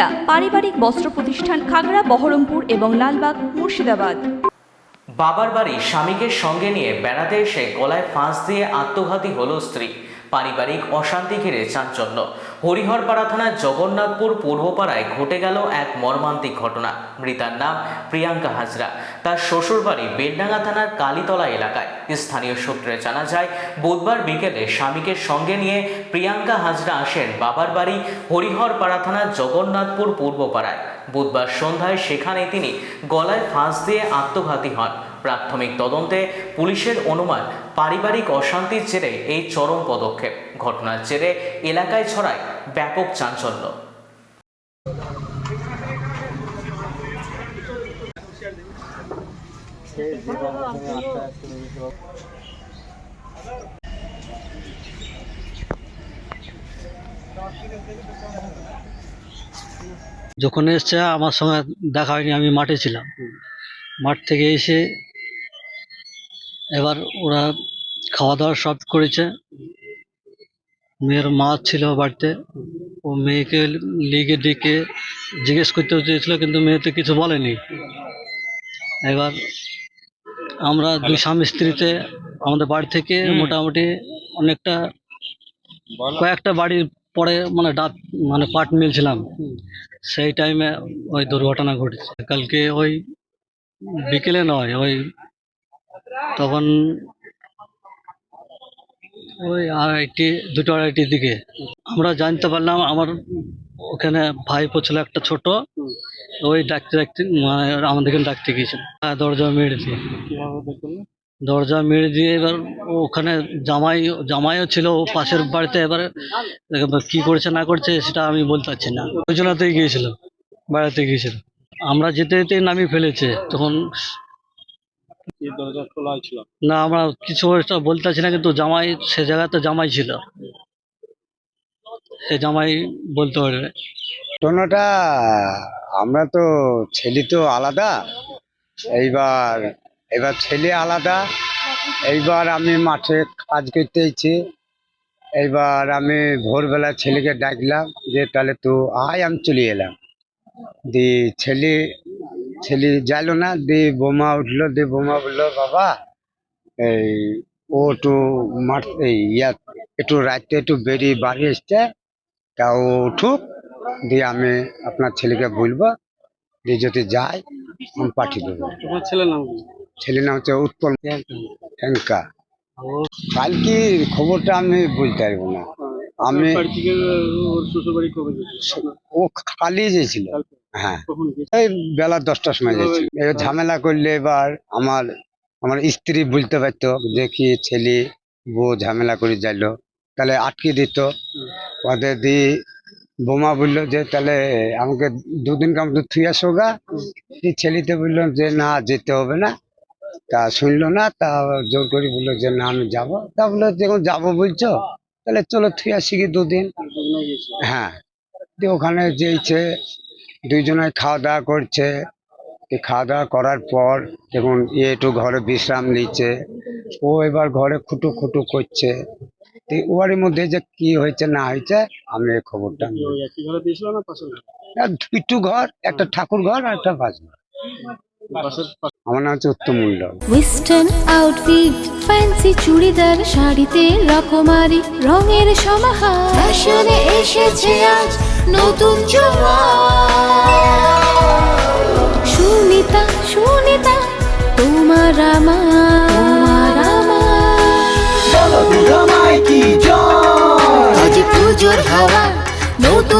সুনিতা পারিবারিক বস্ত্র প্রতিষ্ঠান খাগড়া, বহরমপুর এবং লালবাগ, মুর্শিদাবাদ। বাবার বাড়ি স্বামীকে সঙ্গে নিয়ে বেড়াতে এসে গলায় ফাঁস দিয়ে আত্মঘাতী হলো স্ত্রী। পারিবারিক অশান্তি ঘিরে চাঞ্চল্য। হরিহরপাড়া থানার জগন্নাথপুর পূর্বপাড়ায় ঘটে গেল এক মর্মান্তিক ঘটনা। মৃতার নাম প্রিয়াঙ্কা হাজরা। তার শ্বশুরবাড়ি বেলডাঙ্গা থানার কালীতলা এলাকায়। স্থানীয় সূত্রে জানা যায়, বুধবার বিকেলে স্বামীকে সঙ্গে নিয়ে প্রিয়াঙ্কা হাজরা আসেন বাবার বাড়ি হরিহরপাড়া থানার জগন্নাথপুর পূর্বপাড়ায়। বুধবার সন্ধ্যায় সেখানে তিনি গলায় ফাঁস দিয়ে আত্মঘাতী হন। প্রাথমিক তদন্তে পুলিশের অনুমান, পারিবারিক অশান্তির জেরে এই চরম পদক্ষেপ। ঘটনার জেরে এলাকায় ছড়ায় ব্যাপক চাঞ্চল্য। যখন এসছে, আমার সঙ্গে দেখা হয়নি, আমি মাঠে ছিলাম। মাঠ থেকে এসে এবার ওরা খাওয়া দাওয়া সব করেছে। মেয়ের মা ছিল বাড়িতে। ও মেয়েকে লিগে ডেকে জিজ্ঞেস করতে চেয়েছিল কিন্তু মেয়ে তো কিছু বলেনি। এবার আমরা দুই স্বামী স্ত্রীতে আমাদের বাড়ি থেকে মোটামুটি অনেকটা কয়েকটা বাড়ির পরে মানে ডাক মানে পাট মিলছিলাম। সেই টাইমে ওই দুর্ঘটনা ঘটেছে। কালকে ওই বিকেলে নয় ওই তখন ওই আড়াইটি দুটো আড়াইটির দিকে। আমরা জানতে পারলাম আমার ওখানে ভাইপো ছিল একটা ছোট ওই ডাকতে ডাকতে মানে আমাদেরকে ডাকতে গিয়েছিল। হ্যাঁ দরজা মেরে দিয়ে। দরজা মেরে দিয়ে এবার ওখানে জামাই জামাইও ছিল ও পাশের বাড়িতে এবার কি করছে না করছে সেটা আমি বলতে পারছি না। ওই জন্যতেই গিয়েছিল বেড়াতে গিয়েছিল। আমরা যেতে যেতে নামিয়ে ফেলেছে তখন দরজা খোলা ছিল। না আমরা কিছু একটা বলতে পারছি না কিন্তু জামাই সে জায়গাতে জামাই ছিল। সে জামাই বলতে পারবে ঘটনাটা আমরা তো ছেলে তো আলাদা। এইবার এবার ছেলে আলাদা। এইবার আমি মাঠে কাজ করতে এসেছি। এইবার আমি ভোরবেলা ছেলেকে ডাকলাম যে তাহলে তো আয় আমি চলে এলাম। দি ছেলে ছেলে যাইলো না দি বোমা উঠল দি বোমা বলল বাবা এই ও একটু মাঠ এই ইয়া একটু রাত্রে একটু বেরিয়ে বাড়ি এসছে তা ও উঠুক দিয়ে আমি আপনার ছেলেকে বলব দিয়ে যদি যায় আমি পাঠিয়ে দেবো। তোমার ছেলের নাম ছেলের নাম হচ্ছে উৎপল ঠেঙ্কা কালকে খবরটা আমি বলতে পারব না। আমি ও খালি যেছিল হ্যাঁ। এই বেলা দশটার সময় যাচ্ছি এবার ঝামেলা করলে এবার আমার আমার স্ত্রী বুঝতে পারতো যে কি ছেলে বউ ঝামেলা করে যাইলো। তাহলে আটকে দিত। ওদের দিয়ে বোমা বলল যে তাহলে আমাকে দুদিন কাম তো থুই আসো গা। ছেলেতে বলল যে না যেতে হবে না। তা শুনলো না তা জোর করে বলল যে না আমি যাব। তা বলল যখন যাব বলছো তাহলে চলো থুই আসি কি দুদিন। হ্যাঁ। ওখানে যেইছে দুইজনে খাওয়া দাওয়া করছে। খাওয়া দাওয়া করার পর দেখুন এ একটু ঘরে বিশ্রাম নিচ্ছে। ও এবার ঘরে খুটু খুটু করছে। ওয়ারের মধ্যে যে কি হয়েছে না হয়েছে আমি এই খবরটা একই ঘরে একটা ঠাকুর ঘর আর একটা বাস ঘর। আমার নাম হচ্ছে Uttam Mondal. Western outfit fancy churidar শাড়িতে রকমারি রঙের সমাহার। ফ্যাশনে এসেছে আজ নতুন সুনিতা